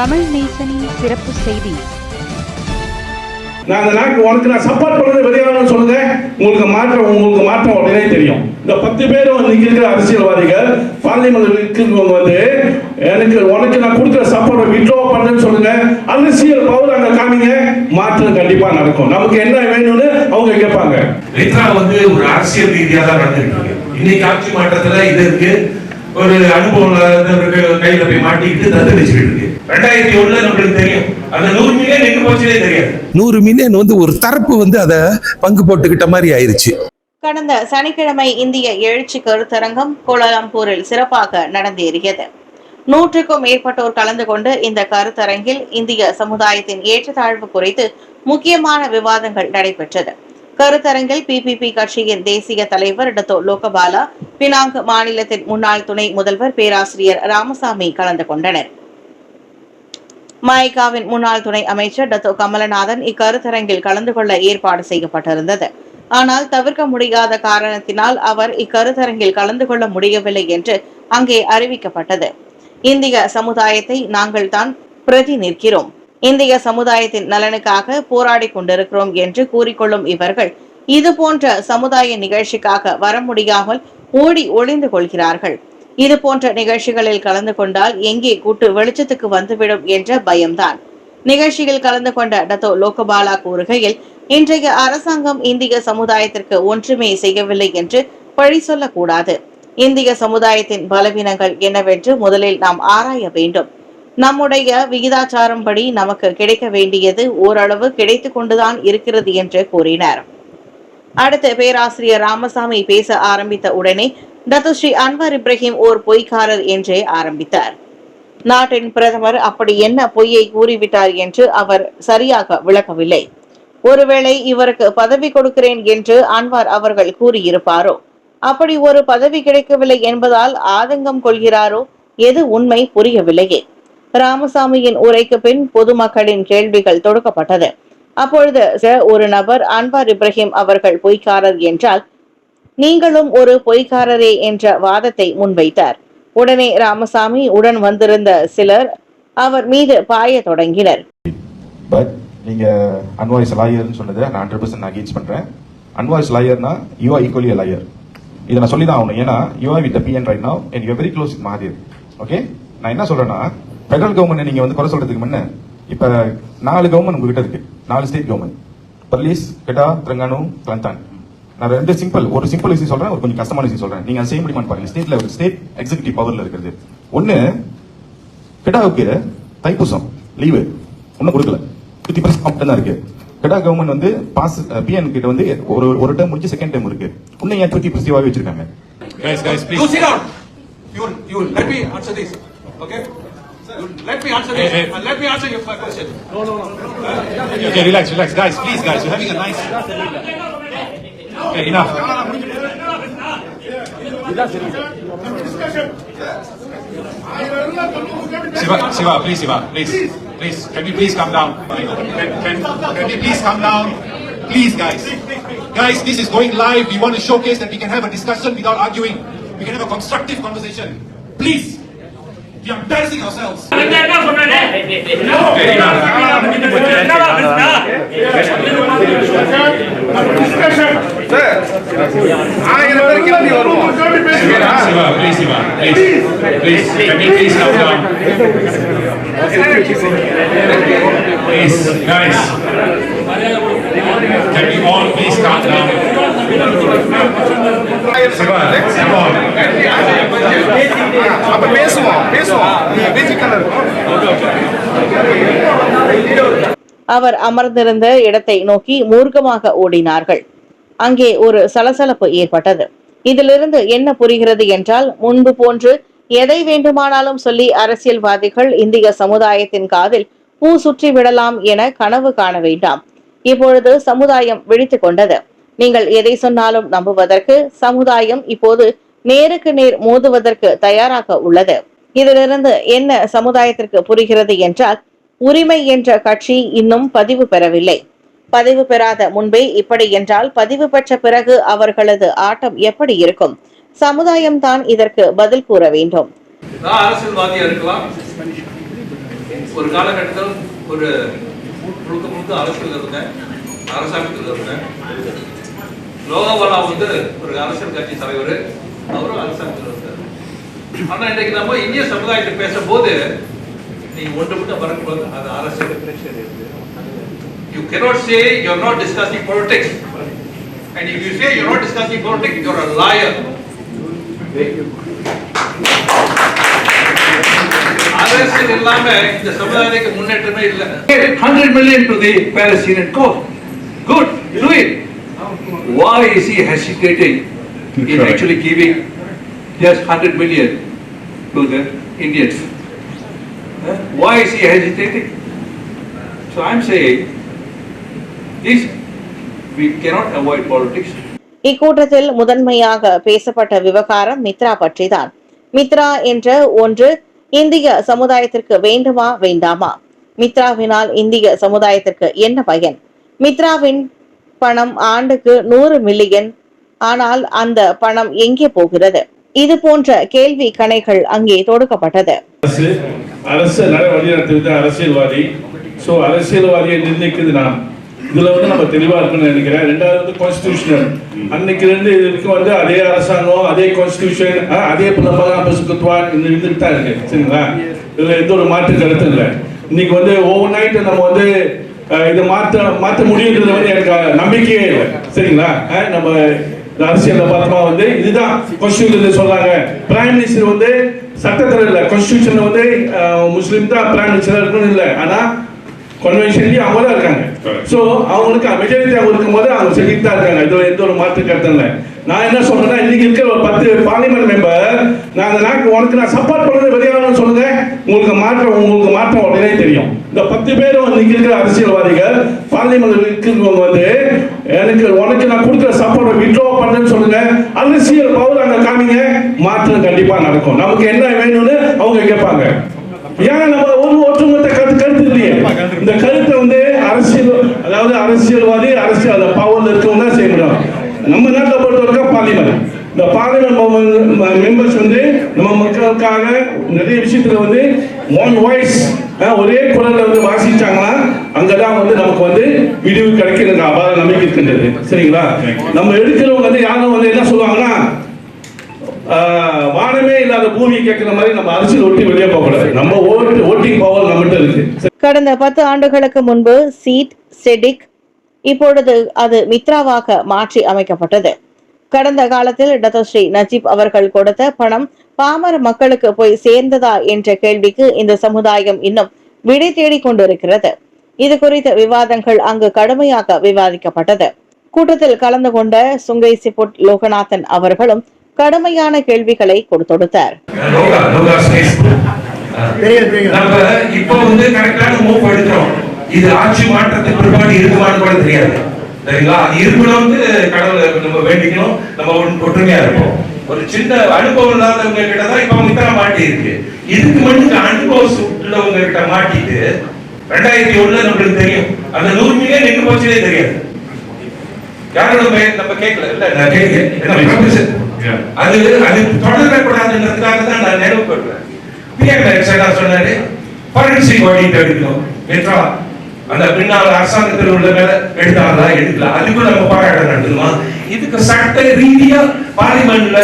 தமிழ் நேசனின் சிறப்பு செய்தி. நான் அந்த நாட்டு உனக்கு நான் சப்போர்ட் பண்ணது வெளியாகணும்னு சொல்லுங்க. உங்களுக்கு மாற்றம் உங்களுக்கு மாற்றம் உடனே தெரியும். இந்த பத்து பேரும் வந்து இங்க இருக்கிற அரசியல்வாதிகள் பார்லிமெண்ட் இருக்கிறவங்க வந்து எனக்கு உனக்கு நான் கொடுக்குற சப்போர்ட்டை விட்ரோ பண்ணுன்னு சொல்லுங்க. அரசியல் பவர் அங்க காமிங்க. மாற்றம் கண்டிப்பா நடக்கும். நமக்கு என்ன வேணும்னு அவங்க கேட்பாங்க. வந்து ஒரு அரசியல் ரீதியா தான் நடந்துட்டு இருக்கு இன்னைக்கு ஆட்சி மாற்றத்துல இது இருக்கு. ஒரு அனுபவம் கையில போய் மாட்டிக்கிட்டு தத்தளிச்சுட்டு இருக்கு. ரெண்டாயிரத்தி ஒண்ணுல நம்மளுக்கு தெரியும். அந்த நூறு மில்லியன் எங்க போச்சுனே தெரியாது. நூறு மில்லியன் வந்து ஒரு தரப்பு வந்து அதை பங்கு போட்டுக்கிட்ட மாதிரி ஆயிருச்சு. கடந்த சனிக்கிழமை இந்திய எழுச்சி கருத்தரங்கம் கோலாலம்பூரில் சிறப்பாக நடந்தேறியது. நூற்றுக்கும் மேற்பட்டோர் கலந்து கொண்டு இந்த கருத்தரங்கில் இந்திய சமுதாயத்தின் ஏற்றத்தாழ்வு குறித்து முக்கியமான விவாதங்கள் நடைபெற்றது. கருத்தரங்கில் பிபிபி கட்சியின் தேசிய தலைவர் டத்தோ லோகபாலா பினாங் மாநிலத்தின் முன்னாள் துணை முதல்வர் பேராசிரியர் ராமசாமி கலந்து கொண்டனர். மயக்காவின் முன்னாள் துணை அமைச்சர் டத்தோ கமலநாதன் இக்கருத்தரங்கில் கலந்து கொள்ள ஏற்பாடு செய்யப்பட்டிருந்தது. ஆனால் தவிர்க்க முடியாத காரணத்தினால் அவர் இக்கருத்தரங்கில் கலந்து கொள்ள முடியவில்லை என்று அங்கே அறிவிக்கப்பட்டது. இந்திய சமுதாயத்தை நாங்கள் தான் பிரதி நிற்கிறோம். இந்திய சமுதாயத்தின் நலனுக்காக போராடி கொண்டிருக்கிறோம் என்று கூறிக்கொள்ளும் இவர்கள் இது போன்ற சமுதாய நிகழ்ச்சிக்காக வர முடியாமல் ஓடி ஒளிந்து கொள்கிறார்கள். இது போன்ற நிகழ்ச்சிகளில் கலந்து கொண்டால் எங்கே கூட்டு வெளிச்சத்துக்கு வந்துவிடும் என்ற பயம்தான். நிகழ்ச்சியில் கலந்து கொண்ட டத்தோ லோகபாலா கூறுகையில் இன்றைய அரசாங்கம் இந்திய சமுதாயத்திற்கு ஒன்றுமே செய்யவில்லை என்று பழி சொல்லக்கூடாது. இந்திய சமுதாயத்தின் பலவீனங்கள் என்னவென்று முதலில் நாம் ஆராய வேண்டும். நம்முடைய விகிதாச்சாரம் படி நமக்கு கிடைக்க வேண்டியது ஓரளவு கிடைத்து கொண்டுதான் இருக்கிறது என்று கூறினார். அடுத்து பேராசிரியர் ராமசாமி பேச ஆரம்பித்த உடனே டத்துஸ்ரீ அன்வர் இப்ராஹிம் ஓர் பொய்க்காரர் என்றே ஆரம்பித்தார். நாட்டின் பிரதமர் அப்படி என்ன பொய்யை கூறிவிட்டார் என்று அவர் சரியாக விளக்கவில்லை. ஒருவேளை இவருக்கு பதவி கொடுக்கிறேன் என்று அன்வார் அவர்கள் கூறியிருப்பாரோ? அப்படி ஒரு பதவி கிடைக்கவில்லை என்பதால் ஆதங்கம் கொள்கிறாரோ? எது உண்மை புரியவில்லையே. ராமசாமியின் உரைக்கு பின் பொதுமக்களின் கேள்விகள் தொடுக்கப்பட்டது. அப்பொழுது ஒரு நபர் அன்வார் இப்ராஹிம் அவர்கள் பொய்க்காரர் என்றால் நீங்களும் ஒரு பொய்க்காரரே என்ற வாதத்தை முன்வைத்தார். உடனே ராமசாமி உடன் வந்திருந்த சிலர் அவர் மீது பாய தொடங்கினர். பட் நீங்க அன்வாய்ஸ் லாயர்னு சொன்னதை நான் ஹண்ட்ரட் பர்சன்ட் அகேன்ஸ்ட் பண்றேன். அன்வாய்ஸ் லாயர்னா யூ ஆர் ஈக்குவலி லாயர் இதை நான் சொல்லி தான் ஆகணும். ஏன்னா you are with PN right now and you very close with Mahadev okay நான் என்ன சொல்றேன்னா ஃபெடரல் கவர்மெண்ட் நீங்க வந்து குறை சொல்றதுக்கு முன்ன இப்ப நாலு கவர்மெண்ட் உங்ககிட்ட இருக்கு. நாலு state government Perlis Kedah Terengganu Kelantan நான் ரெண்டு சிம்பிள் ஒரு சிம்பிள் விஷயம் சொல்றேன் ஒரு கொஞ்சம் கஷ்டமான விஷயம் சொல்றேன். நீங்க அதை செய்ய முடியுமான்னு பாருங்க. ஸ்டேட் லெவல் ஸ்டேட் எக்ஸிகூட்டிவ் பவர்ல இருக்கிறது. ஒன்னு கெடாவுக்கு தைப்பூசம் லீவு ஒன்றும் கொடுக்கல. ஃபிஃப்டி பர்சன்ட் மட்டும் தான் இருக்கு. கெடா கவர்மெண்ட் வந்து பாஸ் பிஎன் கிட்ட வந்து ஒரு ஒரு டைம் முடிஞ்சு செகண்ட் டைம் இருக்கு. இன்னும் ஏன் ஃபிஃப்டி பர்சன்டாகவே வச்சிருக்காங்க? Guys guys please. You sit down. You, you, let me answer this, okay? You, let me answer this, Hey, hey. let me answer your question. No, no, no. Uh, okay relax relax guys please guys you're having a nice okay enough Siva, Siva, please, Siva, please, please, can we please come down? Can, can, can we please come down? Please, guys. Guys, this is going live. We want to showcase that we can have a discussion without arguing. We can have a constructive conversation. Please. We are embarrassing ourselves. Please, guys, can we all please calm down? அப்ப பேசுவோம் பேசுவோம். அவர் அமர்ந்திருந்த இடத்தை நோக்கி மூர்க்கமாக ஓடினார்கள். அங்கே ஒரு சலசலப்பு ஏற்பட்டது. இதிலிருந்து என்ன புரிகிறது என்றால் முன்பு போன்று எதை வேண்டுமானாலும் சொல்லி அரசியல்வாதிகள் இந்திய சமுதாயத்தின் காதில் பூ சுற்றி விடலாம் என கனவு காண வேண்டாம். இப்பொழுது சமுதாயம் விழித்துக் கொண்டது. நீங்கள் எதை சொன்னாலும் நம்புவதற்கு சமுதாயம் இப்போது நேருக்கு நேர் மோதுவதற்கு தயாராக உள்ளது. இதிலிருந்து என்ன சமுதாயத்திற்கு புரிகிறது என்றால் உரிமை என்ற கட்சி இன்னும் பதிவு பெறவில்லை. பதிவு பெறாத முன்பே இப்படி என்றால் பதிவு பெற்ற பிறகு அவர்களது ஆட்டம் எப்படி இருக்கும்? சமுதாயம் தான் இதற்கு பதில் கூற வேண்டும். அரசியல்வாதியா இருக்கலாம். ஒரு காலகட்டத்தில் ஒரு முழுக்க முழுக்க அரசியல் இருந்தேன். அரசாங்கத்தில் இருந்தேன். லோகவாலா வந்து ஒரு அரசியல் கட்சி தலைவர் அவரும் அரசாங்கத்தில் இருந்தார் ஆனா இன்னைக்கு நம்ம இந்திய சமுதாயத்தை பேசும்போது நீங்க ஒன்று மட்டும் வரக்கூடாது அது அரசியல் you cannot say you're not discussing politics and if you say you're not discussing politics you're a liar அரசியல் இல்லாம இந்த சமுதாயத்துக்கு முன்னேற்றமே இல்ல 100 million to the Palestinian cause good do it why is he hesitating in actually giving just 100 million to the Indians Huh? why is he hesitating so i'm saying this we cannot avoid politics இக்கூட்டத்தில் முதன்மையாக பேசப்பட்ட விவகாரம் மித்ரா பற்றிதான் மித்ரா என்ற ஒன்று இந்திய சமுதாயத்திற்கு வேண்டுமா வேண்டாமா மித்ராவினால் இந்திய சமுதாயத்திற்கு என்ன பயன் மித்ராவின் பணம் ஆண்டுக்கு நூறு மில்லியன் ஆனால் அந்த பணம் எங்கே போகிறது? இது போன்ற கேள்வி கணைகள் அங்கே தொடுக்கப்பட்டது. அரசு அரசு நட அரசியல்வாதி. ஸோ அரசியல்வாதியை நிர்ணயிக்கிறது நான் இதுல வந்து நம்ம தெளிவா இருக்குன்னு நினைக்கிறேன். ரெண்டாவது வந்து கான்ஸ்டியூஷனல் அன்னைக்கு இருந்து இது வரைக்கும் வந்து அதே அரசாங்கம் அதே கான்ஸ்டியூஷன் அதே புலம்பலாம் இந்த இருந்துட்டு தான் இருக்கு. சரிங்களா? இதுல எந்த ஒரு மாற்று கருத்து இல்லை. இன்னைக்கு வந்து ஓவர் நைட் நம்ம வந்து இதை மாற்ற மாற்ற முடியுன்றது வந்து எனக்கு நம்பிக்கையே இல்லை. சரிங்களா? நம்ம இந்த அரசியல்ல பார்த்தோமா வந்து இதுதான் கான்ஸ்டியூஷன் சொல்றாங்க. பிரைம் மினிஸ்டர் வந்து சட்டத்தில் இல்ல. கான்ஸ்டியூஷன்ல வந்து முஸ்லிம் தான் பிரைம் மினிஸ்டர் இருக்கணும் இல்ல. ஆனா கன்வென்ஷன்லயும் அவங்க தான் இருக்காங்க. சோ அவங்களுக்கு மெஜாரிட்டி அவங்க இருக்கும்போது அவங்க சொல்லிட்டு தான் இருக்காங்க. இதுல எந்த ஒரு மாற்று கருத்து இல்லை. நான் என்ன சொல்றேன்னா இன்னைக்கு இருக்கிற ஒரு பத்து பார்லிமெண்ட் மெம்பர் நான் அந்த நாக்கு உனக்கு நான் சப்போர்ட் பண்ணது வெளியாகணும்னு சொல்லுங்க. உங்களுக்கு மாற்றம் உங்களுக்கு மாற்றம் உடனே தெரியும். இந்த பத்து பேரும் இன்னைக்கு இருக்கிற அரசியல்வாதிகள் பார்லிமெண்ட் இருக்கிறவங்க எனக்கு உனக்கு நான் கொடுக்குற சப்போர்ட்டை விட்ரோ பண்ணுறேன்னு சொல்லுங்க. அரசியல் பவர் அங்க காமிங்க. மாற்றம் கண்டிப்பா நடக்கும். நமக்கு என்ன வேணும்னு அவங்க கேட்பாங்க. ஏன் நம்ம ஒரு ஒற்றுமொத்த கருத்து கருத்து இல்லையே. இந்த கருத்தை வந்து அரசியல் அதாவது அரசியல்வாதி அரசியல் அந்த பவர்ல இருக்கவங்க தான் செய்ய முடியும். நம்ம நாட்டை பொறுத்தவரைக்கும் பார்லிமெண்ட் இந்த பார்லிமெண்ட் மெம்பர்ஸ் வந்து நம்ம மக்களுக்காக நிறைய விஷயத்துல வந்து ஒன் வாய்ஸ் ஒரே குரல்ல வந்து வாசிச்சாங்கன்னா அங்கதான் வந்து நமக்கு வந்து விடிவு கிடைக்கிறது அபார நம்பிக்கை இருக்கின்றது. சரிங்களா? நம்ம எடுக்கிறவங்க வந்து யாரும் வந்து என்ன சொல்லுவாங்கன்னா வானமே இல்லாத பூமி கேட்கிற மாதிரி நம்ம அரசியல் ஒட்டி வெளியே போகக்கூடாது நம்ம ஓட்டு ஓட்டிங் பவர் நம்மகிட்ட இருக்கு. கடந்த பத்து ஆண்டுகளுக்கு முன்பு சீட் செடிக் இப்பொழுது அது மித்ராவாக மாற்றி அமைக்கப்பட்டது. கடந்த காலத்தில் டத்தஸ்ரீ நஜீப் அவர்கள் கொடுத்த பணம் பாமர மக்களுக்கு போய் சேர்ந்ததா என்ற கேள்விக்கு இந்த சமுதாயம் இன்னும் விடை தேடிக் கொண்டிருக்கிறது இது குறித்த விவாதங்கள் அங்கு கடுமையாக விவாதிக்கப்பட்டது. கூட்டத்தில் கலந்து கொண்ட சுங்கை சிப்புட் லோகநாதன் அவர்களும் கடுமையான கேள்விகளை கொடுத்தொடுத்தார் லோகா லோகா ஸ்பேஸ் நம்ம இப்போ வந்து கரெக்டான மூவ் எடுக்கிறோம். இது ஆட்சி மாற்றத்துக்கு பிற்பாடு இருக்குமான்னு கூட தெரியாது. சரிங்களா? அது இருக்கணும்னு கடவுளை நம்ம வேண்டிக்கணும். நம்ம ஒன்- ஒற்றுமையா இருப்போம். ஒரு சின்ன அனுபவம் இல்லாதவங்க கிட்ட தான் இப்ப மித்திரம் மாட்டி இருக்கு இதுக்கு மட்டும் அனுபவம் உள்ளவங்க கிட்ட மாட்டிட்டு ரெண்டாயிரத்தி ஒண்ணுல நம்மளுக்கு தெரியும். அந்த நூறு மில்லியன் எங்க போச்சுனே தெரியாது. யாரும் நம்ம நம்ம கேட்கல. இல்ல நான் கேட்கிறேன்? அது அது தொடரக்கூடாதுன்றதுக்காக தான் நான் நினைவு கொள்றேன் பிஎம் சேடா சொன்னாரு. ஃபாரன்சிக் ஆடிட் எடுக்கணும். மெட்ரா அந்த பின்னால் அரசாங்கத்தில் உள்ள மேல எடுத்தாங்களா எடுக்கல. அதுக்கும் நம்ம பாராட்ட நடத்துமா இதுக்கு சட்ட ரீதியா பார்லிமெண்ட்ல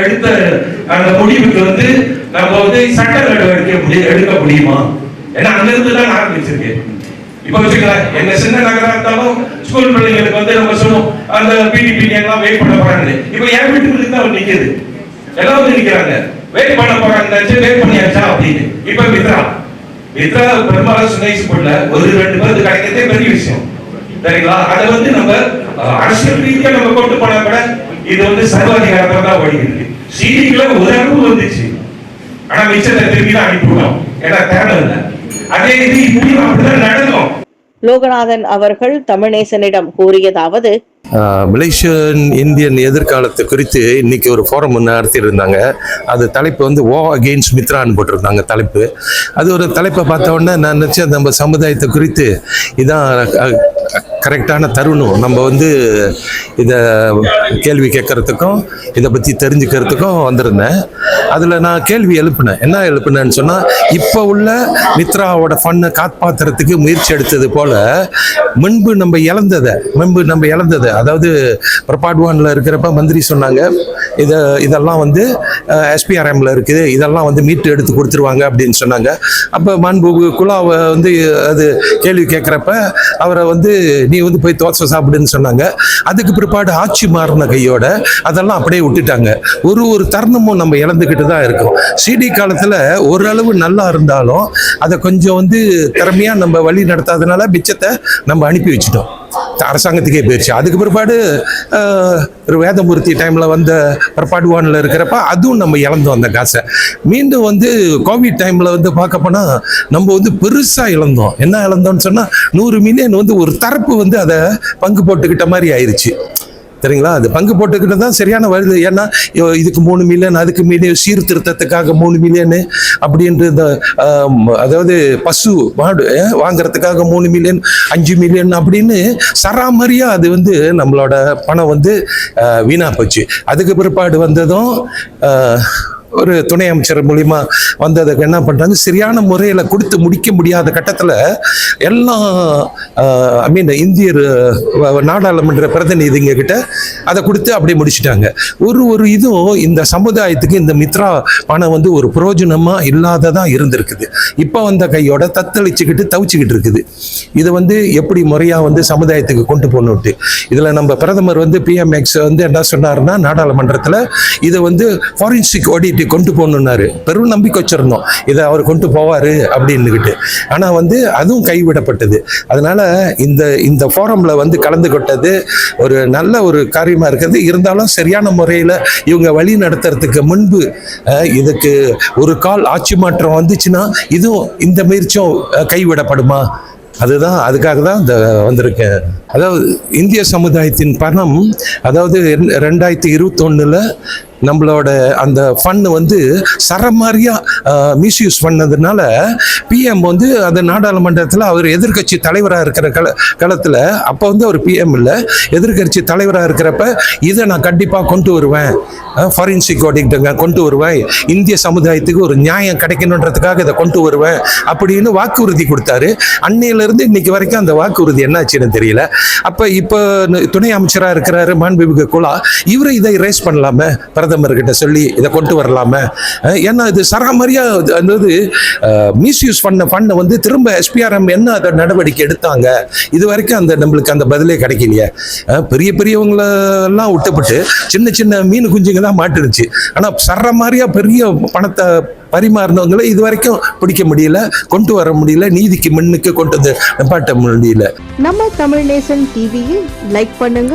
எடுத்த அந்த முடிவுக்கு வந்து நம்ம வந்து சட்ட நடவடிக்கை எடுக்க முடியுமா? ஏன்னா அங்க இருந்து தான் ஆரம்பிச்சிருக்கு இப்ப வச்சுக்கலாம் என்ன சின்ன நகரா இருந்தாலும் ஸ்கூல் பிள்ளைங்களுக்கு வந்து நம்ம சொல்லுவோம் அந்த பிடிபி எல்லாம் வெயிட் பண்ண போறாங்க இப்ப என் வீட்டுக்கு தான் நிக்குது. எல்லாம் வந்து நிக்கிறாங்க. வெயிட் பண்ண போறாங்க வெயிட் பண்ணியாச்சா அப்படின்னு. இப்ப மித்ரா. மித்ரா பெரும்பாலும் சுனேஷ் ஸ்கூல்ல ஒரு ரெண்டு பேருக்கு கிடைக்கிறதே பெரிய விஷயம். சரிங்களா? அதை வந்து நம்ம அரசியல் ரீதியா நம்ம கொண்டு போனா கூட இது வந்து சர்வாதிகாரத்தை தான் ஓடிக்கிறது சிடிக்குள்ள ஒரு அளவு வந்துச்சு. ஆனா மிச்சத்தை திருப்பி தான் அனுப்பிவிடும் ஏன்னா தேவை இல்லை. அதே இது அப்படிதான் நடக்கும். லோகநாதன் அவர்கள் தமிழேசனிடம் கூறியதாவது மலேசியன் இந்தியன் எதிர்காலத்தை குறித்து இன்னைக்கு ஒரு ஃபோரம் ஒன்று நடத்தியிருந்தாங்க. அது தலைப்பு வந்து ஓ அகெயின்ஸ்ட் மித்ரான்னு போட்டிருந்தாங்க தலைப்பு. அது ஒரு தலைப்பை பார்த்த உடனே நான் நினச்சேன் நம்ம சமுதாயத்தை குறித்து இதான் கரெக்டான தருணம். நம்ம வந்து இதை கேள்வி கேட்கறதுக்கும் இதை பற்றி தெரிஞ்சுக்கிறதுக்கும் வந்திருந்தேன். அதில் நான் கேள்வி எழுப்பினேன். என்ன எழுப்பினேன்னு சொன்னால் இப்போ உள்ள மித்ராவோட ஃபண்ணை காப்பாற்றுறதுக்கு முயற்சி எடுத்தது போல் முன்பு நம்ம இழந்ததை முன்பு நம்ம இழந்ததை அதாவது பிரபாட்வானில் இருக்கிறப்ப மந்திரி சொன்னாங்க இதை இதெல்லாம் வந்து எஸ்பிஆர்எம்ல இருக்குது இதெல்லாம் வந்து மீட்டு எடுத்து கொடுத்துருவாங்க அப்படின்னு சொன்னாங்க. அப்போ மாண்பு குலாவை வந்து அது கேள்வி கேட்குறப்ப அவரை வந்து நீ வந்து போய் தோசை சாப்பிடுன்னு சொன்னாங்க. அதுக்கு பிற்பாடு ஆட்சி மாறின கையோட அதெல்லாம் அப்படியே விட்டுட்டாங்க. ஒரு ஒரு தருணமும் நம்ம இழந்துக்கிட்டு தான் இருக்கோம். சிடி காலத்தில் ஓரளவு நல்லா இருந்தாலும் அதை கொஞ்சம் வந்து திறமையாக நம்ம வழி நடத்தாதனால மிச்சத்தை நம்ம அனுப்பி வச்சிட்டோம். அரசாங்கத்துக்கே போயிடுச்சு அதுக்கு பிற்பாடு ஒரு வேதமூர்த்தி டைமில் வந்த பிற்பாடுவானில் இருக்கிறப்ப அதுவும் நம்ம இழந்தோம் அந்த காசை. மீண்டும் வந்து கோவிட் டைமில் வந்து பார்க்க போனால் நம்ம வந்து பெருசாக இழந்தோம். என்ன இழந்தோம்னு சொன்னால் நூறு மில்லியன் வந்து ஒரு தரப்பு வந்து அதை பங்கு போட்டுக்கிட்ட மாதிரி ஆயிடுச்சு சரிங்களா அது பங்கு போட்டுக்கிட்டு தான் சரியான வருது ஏன்னா இதுக்கு மூணு மில்லியன் அதுக்கு மில்லியன் சீர்திருத்தத்துக்காக மூணு மில்லியனு அப்படின்ற இந்த அதாவது பசு மாடு வாங்குறதுக்காக மூணு மில்லியன் அஞ்சு மில்லியன் அப்படின்னு சராமரியா அது வந்து நம்மளோட பணம் வந்து வீணாக போச்சு. அதுக்கு பிற்பாடு வந்ததும் ஒரு துணை அமைச்சர் மூலியமா வந்ததுக்கு என்ன பண்ணுறாங்க சரியான முறையில் கொடுத்து முடிக்க முடியாத கட்டத்தில் எல்லாம் ஐ மீன் இந்தியர் நாடாளுமன்ற பிரதிநிதிங்க கிட்ட அதை கொடுத்து அப்படியே முடிச்சிட்டாங்க. ஒரு ஒரு இதுவும் இந்த சமுதாயத்துக்கு இந்த மித்ரா பணம் வந்து ஒரு பிரயோஜனமாக இல்லாததாக இருந்திருக்குது. இப்போ வந்த கையோட தத்தளிச்சுக்கிட்டு தவிச்சுக்கிட்டு இருக்குது. இது வந்து எப்படி முறையாக வந்து சமுதாயத்துக்கு கொண்டு போகணுட்டு இதில் நம்ம பிரதமர் வந்து பிஎம்எக்ஸ் வந்து என்ன சொன்னார்னா நாடாளுமன்றத்தில் இதை வந்து ஃபாரின்சிக் ஆடிட் கொண்டு போகணுன்னாரு பெரும் நம்பிக்கை வச்சிருந்தோம். இதை அவர் கொண்டு போவாரு அப்படின்னுக்கிட்டு ஆனால் வந்து அதுவும் கைவிடப்பட்டது. அதனால இந்த இந்த ஃபோரம்ல வந்து கலந்து கொட்டது ஒரு நல்ல ஒரு காரியமாக இருக்குது. இருந்தாலும் சரியான முறையில் இவங்க வழி நடத்துறதுக்கு முன்பு இதுக்கு ஒரு கால் ஆட்சி மாற்றம் வந்துச்சுன்னா இதுவும் இந்த முயற்சியும் கைவிடப்படுமா? அதுதான் அதுக்காக தான் இந்த வந்திருக்கேன். அதாவது இந்திய சமுதாயத்தின் பணம் அதாவது ரெண்டாயிரத்தி இருபத்தொன்னுல நம்மளோட அந்த ஃபண்டு வந்து சரமாரியாக மிஸ்யூஸ் பண்ணதுனால பிஎம் வந்து அந்த நாடாளுமன்றத்தில் அவர் எதிர்க்கட்சி தலைவராக இருக்கிற கல காலத்தில் அப்போ வந்து அவர் பிஎம் இல்லை. எதிர்க்கட்சி தலைவராக இருக்கிறப்ப இதை நான் கண்டிப்பாக கொண்டு வருவேன். ஃபாரின்சிக் ஆடிட்டுங்க கொண்டு வருவேன். இந்திய சமுதாயத்துக்கு ஒரு நியாயம் கிடைக்கணுன்றதுக்காக இதை கொண்டு வருவேன் அப்படின்னு வாக்குறுதி கொடுத்தாரு. அன்னையிலேருந்து இன்னைக்கு வரைக்கும் அந்த வாக்குறுதி என்னாச்சுன்னு தெரியல. அப்போ இப்போ துணை அமைச்சராக இருக்கிறாரு மாண்புமிகு குலா. இவரை இதை ரேஸ் பண்ணலாமே? பிரதமர்கிட்ட சொல்லி இதை கொண்டு வரலாமே. ஏன்னா இது சராமரியா இது அதாவது மிஸ்யூஸ் பண்ண ஃபண்டை வந்து திரும்ப எஸ்பிஆர்எம் என்ன அதை நடவடிக்கை எடுத்தாங்க? இது வரைக்கும் அந்த நம்மளுக்கு அந்த பதிலே கிடைக்கலையே. பெரிய பெரியவங்களெல்லாம் விட்டப்பட்டு விட்டுப்பட்டு சின்ன சின்ன மீன் குஞ்சுங்க தான் மாட்டுருச்சு. ஆனால் சரமாரியா பெரிய பணத்தை பரிமாறினவங்களை இது வரைக்கும் பிடிக்க முடியல கொண்டு வர முடியல நீதிக்கு முன்னுக்கு கொண்டு வந்து நிப்பாட்ட முடியல. நம்ம தமிழ் நேசன் டிவியை லைக் பண்ணுங்க.